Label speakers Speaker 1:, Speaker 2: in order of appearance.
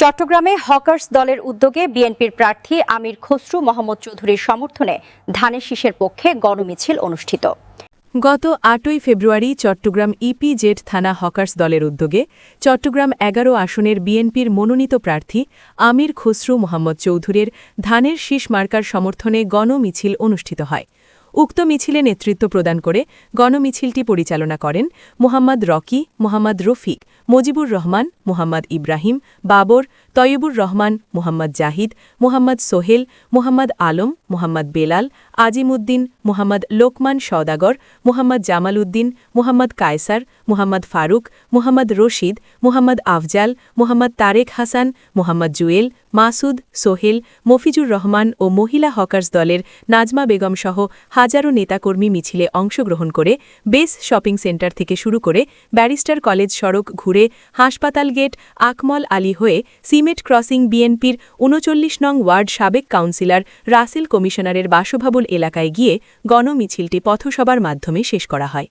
Speaker 1: চট্টগ্রামে হকার্স দলের উদ্যোগে বিএনপির প্রার্থী আমির খসরু মোহাম্মদ চৌধুরীর সমর্থনে ধানের শীষের পক্ষে গণমিছিল অনুষ্ঠিত।
Speaker 2: গত আটই ফেব্রুয়ারি চট্টগ্রাম ইপিজেড থানা হকার্স দলের উদ্যোগে চট্টগ্রাম এগারো আসনের বিএনপির মনোনীত প্রার্থী আমির খসরু মোহাম্মদ চৌধুরীর ধানের শীষ মার্কার সমর্থনে গণমিছিল অনুষ্ঠিত হয়। উক্ত মিছিলে নেতৃত্ব প্রদান করে গণমিছিলটি পরিচালনা করেন মোহাম্মদ রকি, মোহাম্মদ রফিক, মজিবুর রহমান, মোহাম্মদ ইব্রাহিম, বাবর, তয়বুর রহমান, মোহাম্মদ জাহিদ, মোহাম্মদ সোহেল, মোহাম্মদ আলম, মোহাম্মদ বেলাল আজিমুদ্দিন, মোহাম্মদ লোকমান সওদাগর, মোহাম্মদ জামাল উদ্দিন মোহাম্মদ কায়সার, মোহাম্মদ ফারুক, মোহাম্মদ রশিদ, মোহাম্মদ আফজাল, মোহাম্মদ তারেক হাসান, মোহাম্মদ জুয়েল, মাসুদ, সোহেল, মফিজুর রহমান ও মহিলা হকার্স দলের নাজমা বেগম সহ হাজারো নেতাকর্মী মিছিলে অংশগ্রহণ করে বেস শপিং সেন্টার থেকে শুরু করে ব্যারিস্টার কলেজ সড়ক ঘুরে হাসপাতাল গেট, আকমল আলী হয়ে সিমেট ক্রসিং বিএনপির উনচল্লিশ নং ওয়ার্ড সাবেক কাউন্সিলর রাসেল কমিশনারের বাসভবন এলাকায় গিয়ে গণমিছিলটি পথসভার মাধ্যমে শেষ করা হয়।